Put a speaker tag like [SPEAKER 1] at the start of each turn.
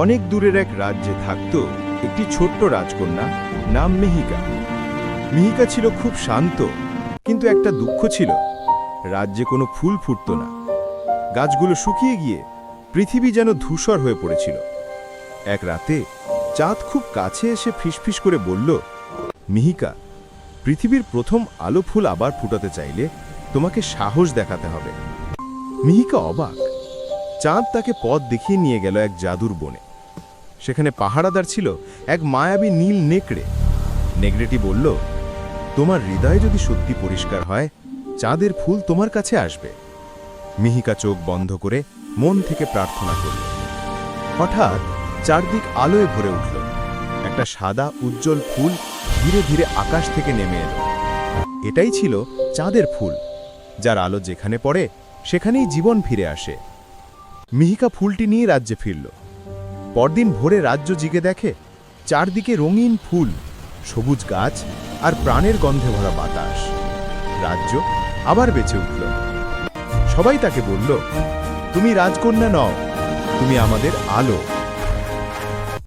[SPEAKER 1] অনেক দূরের এক রাজ্যে থাকত একটি ছোট্ট রাজকন্যা নাম মেহিকা। মিহিকা ছিল খুব শান্ত, কিন্তু একটা দুঃখ ছিল। রাজ্যে কোনো ফুল ফুটত না। গাছগুলো শুকিয়ে গিয়ে পৃথিবী যেন ধূসর হয়ে পড়েছিল। এক রাতে চাঁদ খুব কাছে এসে ফিসফিস করে বলল, মিহিকা, পৃথিবীর প্রথম আলো ফুল আবার ফুটাতে চাইলে তোমাকে সাহস দেখাতে হবে। মিহিকা অবাক চাঁদ তাকে পথ দেখিয়ে নিয়ে গেল এক জাদুর বনে। সেখানে পাহারাদার ছিল এক মায়াবী নীল নেকড়ে। নেকড়েটি বলল, তোমার হৃদয় যদি সত্যি পরিষ্কার হয়, চাঁদের ফুল তোমার কাছে আসবে। মিহিকা চোখ বন্ধ করে মন থেকে প্রার্থনা করল। হঠাৎ চারদিক আলোয় ভরে উঠল। একটা সাদা, উজ্জ্বল ফুল ধীরে ধীরে আকাশ থেকে নেমে এলো। এটাই ছিল চাঁদের ফুল, যার আলো যেখানে পড়ে, সেখানেই জীবন ফিরে আসে। মিহিকা ফুলটি নিয়ে রাজ্যে ফিরল। পরদিন ভোরে রাজ্য জিগে দেখে, চারদিকে রঙিন ফুল, সবুজ গাছ আর প্রাণের গন্ধে ভরা বাতাস। রাজ্য আবার বেঁচে উঠল। সবাই তাকে বলল, তুমি রাজকন্যা নও, তুমি আমাদের আলো।